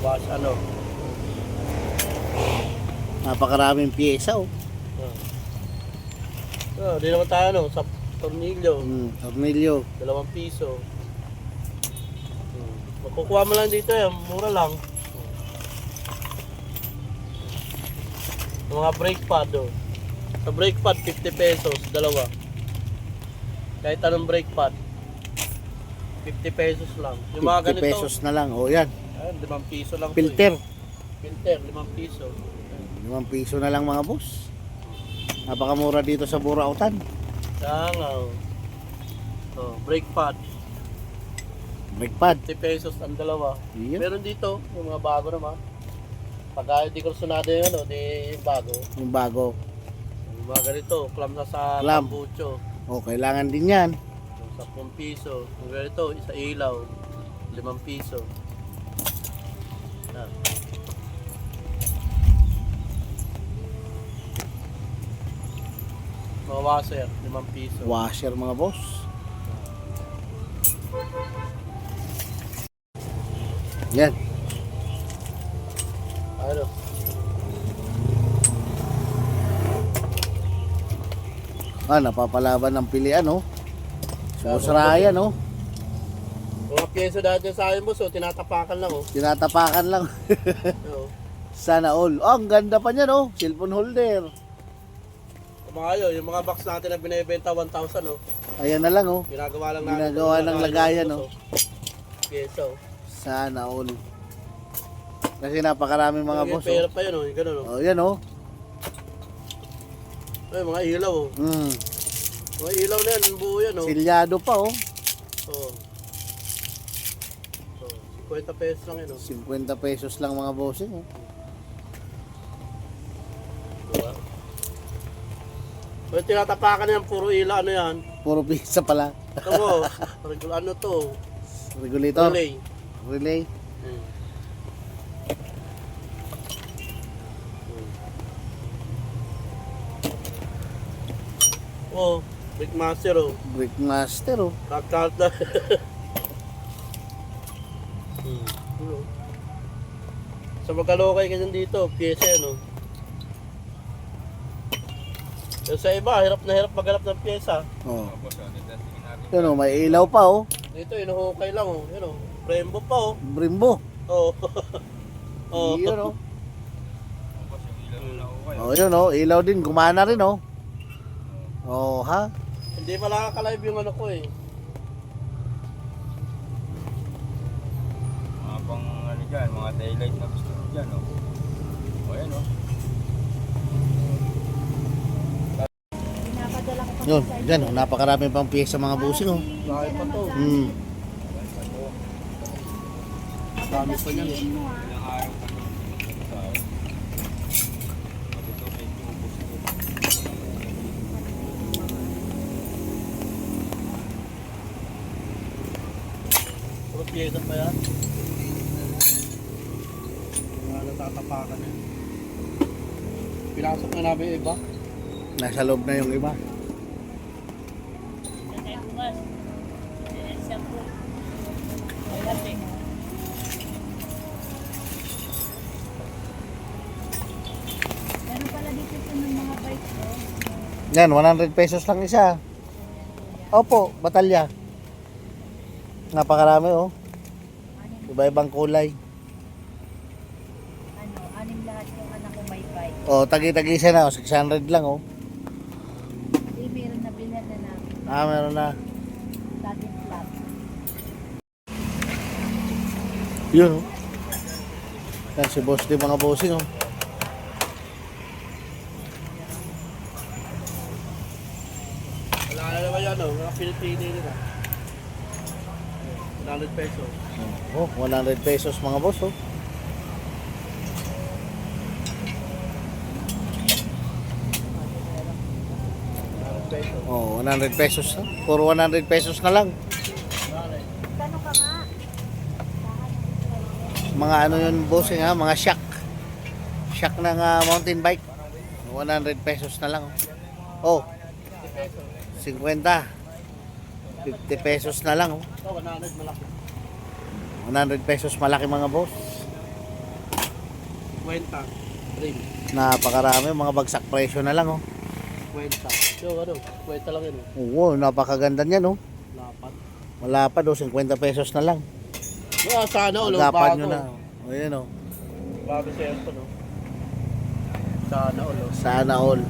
wash ano. Napakaraming pyesa oh. Oh, di naman tayo ano, sa tornilyo, Hmm, tornilyo. dalawang piso. Hmm. Makukuha mo lang dito eh, mura lang. Yung mga brake pad oh. Sa brake pad, 50 pesos, dalawa. Kahit anong brake pad. 50 pesos lang. Yung mga 50 ganito, pesos na lang. O yan. Ayun, 5 piso lang Filter. eh. Filter, 5 piso. 5 piso na lang mga boss. Napakamura dito sa Burautan. Nga oh. Oh, brake pad, Brake pad. 50 pesos ang dalawa. Iya. Meron dito, yung mga bago naman. Pag ayaw di kursunado yung ano, di bago. Yung bago. Yung mga ganito, clam na sa Clam. tambucho. O, kailangan din yan. Yung 10 piso. Yung ganito, isa ilaw. 5 piso. Yan. Mga washer, 5 piso. Washer mga boss. Yan. Ano? Ah, napapalaban ng pilian oh. Sumusrayan oh. Pyeso dati sa akin boss, oh, tinatapakan lang oh. Tinatapakan lang. Oo. Sana all. Oh, ang ganda pa niyan oh. Cellphone holder. Yung mga yun, yung mga box natin na binibenta 1,000 oh. Ayan na lang oh. Ginagawa lang natin. Ginagawa ng lagayan, oh. Pyeso. Sana all. Kasi napakarami mga boss Pera oh. pa yun oh, yung ganun oh. Oh, yan oh. Ay, mga ilaw oh. Mm. Mga ilaw na yan, buo yan oh. Silyado pa oh. Oo. Oh. 50 pesos lang yun oh. 50 pesos lang mga bossing oh. Diba? Well, tinatapakan yan, puro ilaw, ano yan. Puro pizza pala. Ito mo, regul- ano to, Regulator. relay. Relay. Hmm. Oh, Big Master oh. Master oh. Kakalt na. hmm. Ano? Sa magkalokay ka dito, pyesa oh. Pero sa iba, hirap na hirap maghanap ng pyesa. Oh. Yan oh, may ilaw pa oh. Dito, inuhukay lang oh. Yan oh. Brembo pa oh. Brembo. Oh. oh. Yun oh. Oh, yun oh. Ilaw din. Gumana rin oh. Oh, ha? Hindi pa nakaka-live yung ano ko eh. Mga pang ano dyan, mga daylight na gusto ko dyan, oh. O yan, oh. Yun, dyan oh. Napakarami pang piyesa mga busing oh. Bakit pa to? Hmm. Dami pa niyan eh. Ilang araw pa to. Puro pyesa pa yan. Natatapakan yan. Pinasok na namin iba. Nasa loob na yung iba. Yan, 100 pesos lang isa. Opo, batalya. Napakarami oh. Iba-ibang kulay. ano, anim lahat yung anak bike. Oh, tagi-tagi isa na oh. 600 lang oh. Hindi, meron na bilhan na namin. Ah, meron na. Dating flat. Yun oh. Yan si boss din mga bossing oh. Wala na naman yan oh. Mga Pilipini nila. 100 pesos. Oh, 100 pesos mga boss oh. pesos. Oh, 100 pesos. ha? Puro 100 pesos na lang. Mga ano yun bossing ha, mga shock. Shock ng ah, mountain bike. 100 pesos na lang. Oh, 50. 50 pesos na lang. Oh. Ito, 100 malaki. 100 pesos malaki mga boss. 50. Ring. Napakarami, mga bagsak presyo na lang oh. 50. Yung ano, 50 lang yun. oh. Oo, napakaganda niyan oh. Lapat. Malapad oh, 50 pesos na lang. Ah, sana ulo Agapan bago. nyo na. O yan oh. Bago sa aircon, no? Sana ulo. Sana all.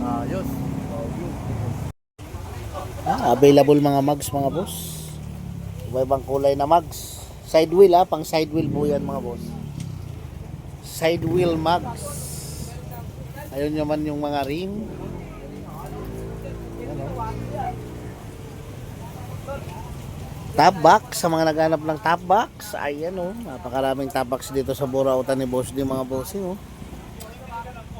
Ayos. Ah, available mga mags mga boss. Iba-ibang kulay na mags. Side wheel ah, pang side wheel po yan mga boss. Side wheel mags. Ayun naman yung mga rim. Ayan, oh. Top box, sa mga naghanap ng top box, ayan oh, napakaraming top box dito sa Burautan ni Boss di mga bossing oh.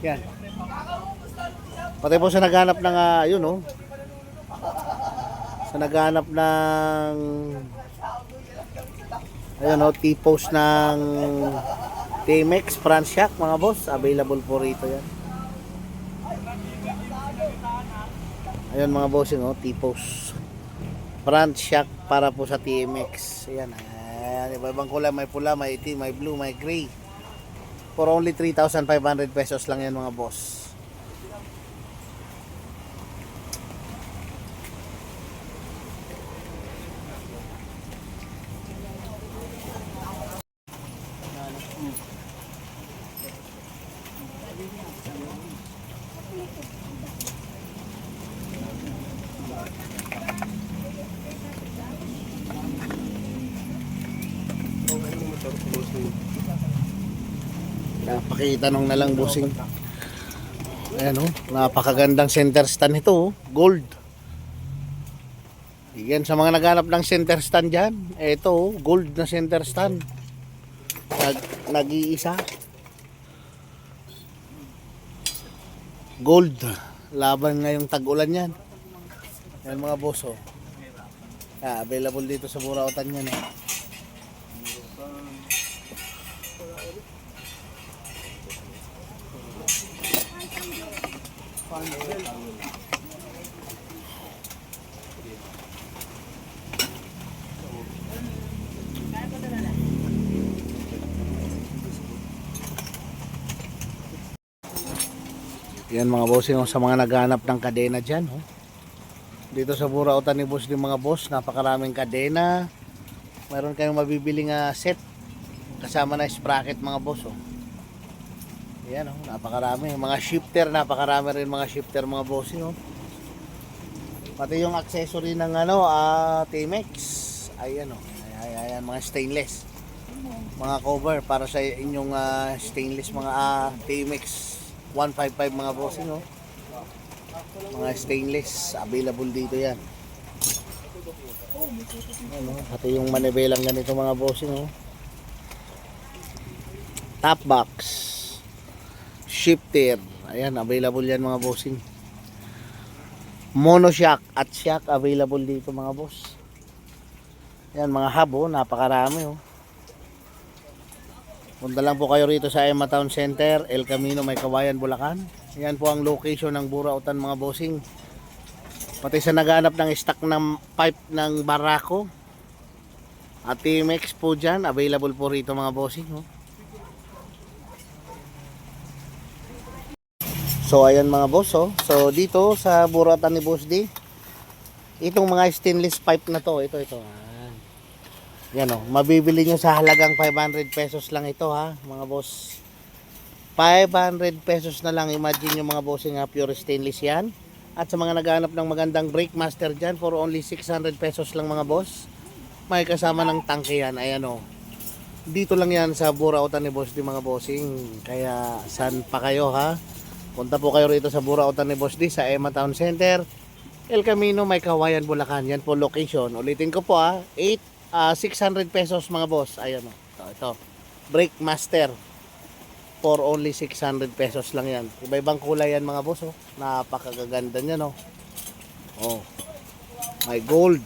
Yan. Pati po sa naghanap ng ah, yun oh, sa naghanap ng ayun oh, T-post ng TMX front shock mga boss available po rito yan ayun mga bossing oh, T-post. Front shock para po sa TMX ayan ayan iba ibang kulay. May pula may itim may blue may gray. For only 3,500 pesos lang yan mga boss Napakitanong na lang busing. Ayan oh, napakagandang center stand nito oh, gold. Yan sa mga naghanap ng center stand diyan. Ito oh, gold na center stand. Nag nag-iisa. Gold. Laban ngayong tag-ulan yan. Yan mga boss oh. Ah, available dito sa Burautan yan eh. Yan mga bossing oh, sa mga naghanap ng kadena dyan. Oh. Dito sa Burautan ni Boss din mga boss, napakaraming kadena. Meron kayong mabibili nga set kasama na sprocket mga boss. Oh. Yan oh, napakarami. Mga shifter, napakarami rin mga shifter mga bossing. Oh. Pati yung accessory ng ano, ah, T-Mex. Ayan oh. Ay, ay, ayan, mga stainless. Mga cover para sa inyong ah, stainless mga ah, T-Mex 155 mga bossing oh. Mga stainless available dito 'yan. Ano, pati yung manibelang ganito mga bossing oh. Top box. Shifter. Ayan, available 'yan mga bossing. Mono shock at shock available dito mga boss. Yan mga hub oh, napakarami oh. Punta lang po kayo rito sa Emma Town Center, El Camino, May Kawayan, Bulacan. Yan po ang location ng Burautan mga bossing. Pati sa naghanap ng stock ng pipe ng Barako. At TMX po dyan, available po rito mga bossing. Oh. So ayan mga boss oh. So dito sa Burautan ni Boss D, itong mga stainless pipe na to, ito ito. Ayan. Yan oh, mabibili nyo sa halagang 500 pesos lang ito ha, mga boss. 500 pesos na lang, imagine nyo mga bossing ha, pure stainless yan. At sa mga naghahanap ng magandang brake master dyan, for only 600 pesos lang mga boss. May kasama ng tangke yan, ayan oh. Dito lang yan sa Burautan ni Boss di mga bossing. Kaya saan pa kayo ha? Punta po kayo rito sa Burautan ni Boss D sa Emma Town Center. El Camino, May Kawayan, Bulacan. Yan po location. Ulitin ko po ah, 8 ah, 600 pesos mga boss. Ayan oh. Ito, ito. Brake Master. For only 600 pesos lang yan. Iba-ibang kulay yan mga boss oh. Napakaganda niyan oh. Oh. May gold.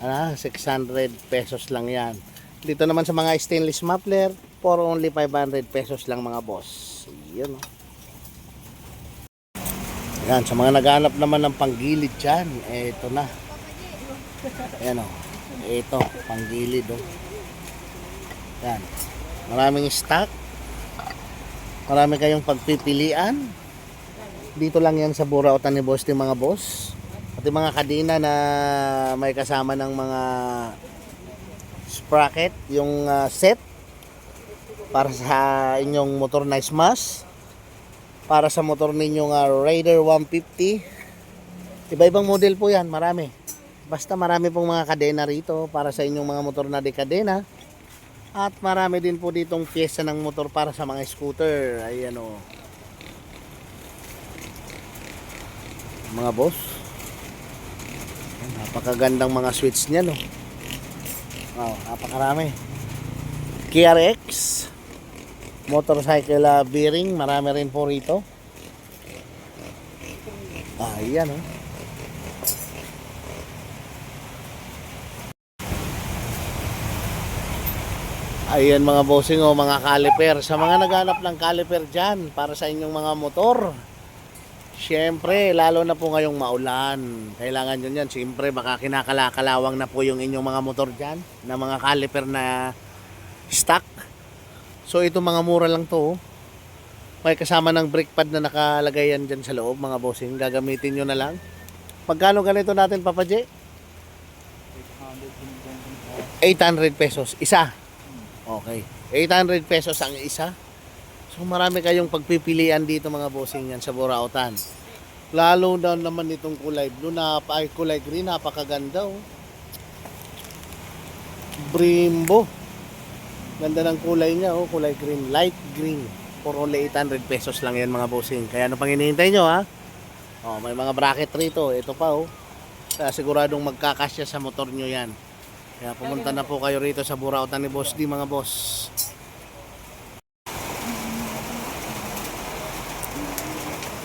Ano, 600 pesos lang yan. Dito naman sa mga stainless muffler, for only 500 pesos lang mga boss. Yan oh. Yan, sa mga naghanap naman ng panggilid dyan, eto na. Ayan o. Ito, panggilid o. Yan. Maraming stock. Marami kayong pagpipilian. Dito lang yan sa Burautan ni Boss mga boss. At yung mga kadena na may kasama ng mga sprocket, yung ah, set para sa inyong motor na smash para sa motor ninyong ah, Raider 150 iba-ibang model po yan marami basta marami pong mga kadena rito para sa inyong mga motor na dekadena. At marami din po ditong pyesa ng motor para sa mga scooter. Ayan o. Mga boss. Ayan, napakagandang mga switch niya no wow, napakarami. KRX motorcycle ah, bearing. Marami rin po rito. Ah yan oh Ayan mga bossing o mga caliper. Sa mga naghanap ng caliper dyan para sa inyong mga motor. Siyempre, lalo na po ngayong maulan. Kailangan nyo yan. Siyempre, baka kinakalakalawang na po yung inyong mga motor dyan. Na mga caliper na stock. So, ito mga mura lang to. oh. May kasama ng brake pad na nakalagay yan dyan sa loob mga bossing. Gagamitin nyo na lang. Magkano ganito natin, Papa J? 800 pesos. Isa. Okay. 800 pesos ang isa. So marami kayong pagpipilian dito mga bossing yan sa Burautan. Lalo na naman itong kulay blue na ay kulay green napakaganda oh. Brembo. Ganda ng kulay niya oh, kulay green, light green. For only 800 pesos lang yan mga bossing. Kaya ano pang hinihintay nyo ha? Oh, may mga bracket rito. Ito pa oh. Kaya siguradong magkakasya sa motor nyo yan. Kaya pumunta na po kayo rito sa Burautan ni Boss D mga boss.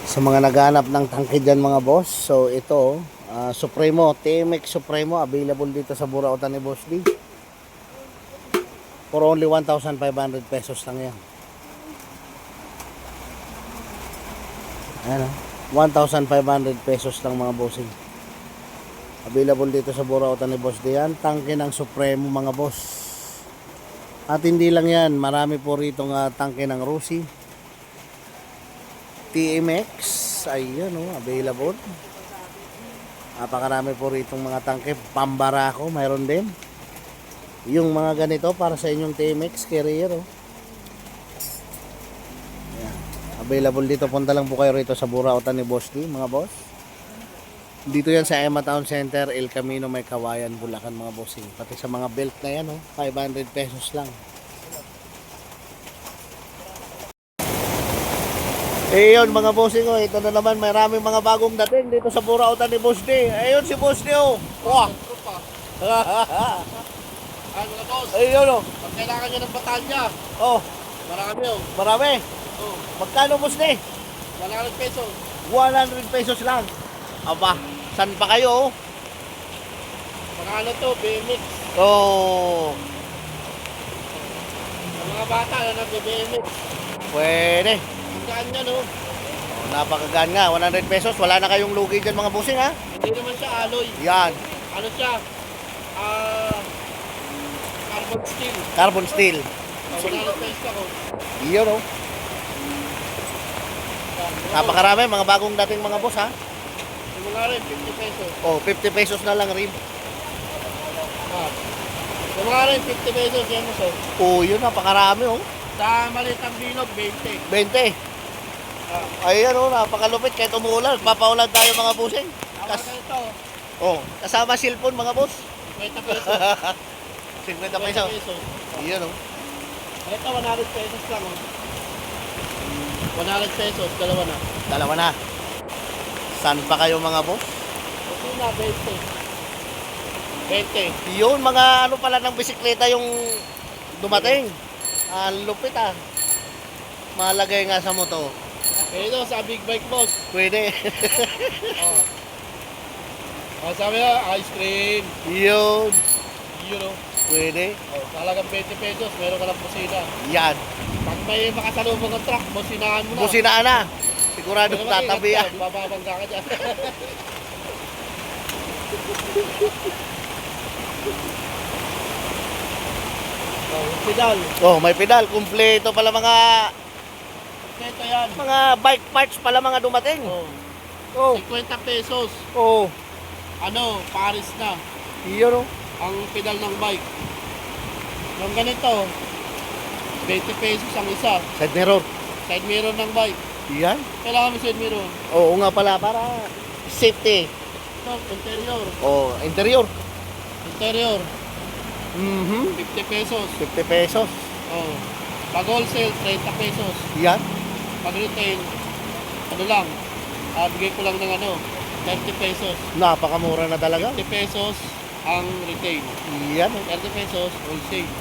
Sa mga naghanap ng tangke dyan mga boss, so ito, ah, Supremo, TMX Supremo, available dito sa Burautan ni Boss D. For only 1,500 pesos lang yan. Ayan ah, 1,500 pesos lang mga bossing. Available dito sa Burautan ni Boss Dian. Tangke ng Supremo mga boss. At hindi lang yan. Marami po rito nga tangke ng Rusi. TMX. Ayun oh, available. Napakarami po rito mga tangke. Pambarako, mayroon din. Yung mga ganito para sa inyong TMX carrier oh. Ayan. Available dito. Punta lang po kayo rito sa Burautan ni Boss D mga boss. Dito yan sa Emma Town Center, El Camino, may kawayan, Bulacan mga bossing. Pati sa mga belt na yan, oh, 500 pesos lang. Eh yun mga bossing, oh, ito na naman, may maraming mga bagong dating dito sa Burautan ni Boss D. Ayun si Boss D, oh. Wah! Ay mga boss, Ayun, oh. pag kailangan nyo ng batanya, Oh, marami oh. marami. Oh, Magkano, Boss D? 100 pesos. 100 pesos lang. Aba, san pa kayo, oh? Mga ano to, BMX. Oh, Sa mga bata na nag-BMX. pwede. Ang gaan niya no, Oh, napakagaan nga, 100 pesos. Wala na kayong lugi dyan mga busing ha. hindi naman siya alloy. Yan, Ano siya? Ah, carbon steel. carbon steel. So, 100 pesos ako. Iyon oh. Napakarami, mga bagong dating mga boss ha. Yung mga rin, 50 pesos. Oh, 50 pesos na lang rin. Ah. Yung mga rin, 50 pesos. Yan mo so. Oh, yun napakarami oh. Sa maliit ang bilog, 20. 20. Ah. Ayan oh, napakalupit kahit umuulan. Papaulan tayo mga busing. Kas ka ito, oh, kasama cellphone mga boss. 20 pesos. 50 20 pesos. pesos. Iyon oh. Ito, 100 pesos lang. Oh. 100 pesos, dalawa na. Dalawa na. San pa kayo mga boss? Ito na, 20. 20. Yun, mga ano pala ng bisikleta yung dumating. Ang lupit ah. Malagay nga sa moto. Ito, sa big bike boss. Pwede. Oh. Oh, sabi na, ice cream. Yun. Yun oh. Pwede. Oh, talagang 20 pesos, meron ka ng busina. Yan. Pag may makasalubong ng truck, businahan mo na. Businaan na. Sigurado Pero tatabi ah. Bababangga ka dyan. Oh, pedal. Oh, may pedal. Kumpleto pala mga Ito yan. mga bike parts pala mga dumating. Oh, Oh, 50 pesos. oh. Ano, Paris na. Iyon oh. Ang pedal ng bike. Yung ganito, 20 pesos ang isa. Side mirror. Side mirror ng bike. Yan. Kailangan mo side mirror. Oo nga pala para safety. Ito, interior. Oh, interior. Interior, Mhm. 50 pesos. 50 pesos. Oh. Pag wholesale, 30 pesos. Yan. Pag retail, ano lang, ah, bigay ko lang ng ano, 30 pesos. Napakamura na talaga. 50 pesos ang retail. Yan. 30 pesos wholesale.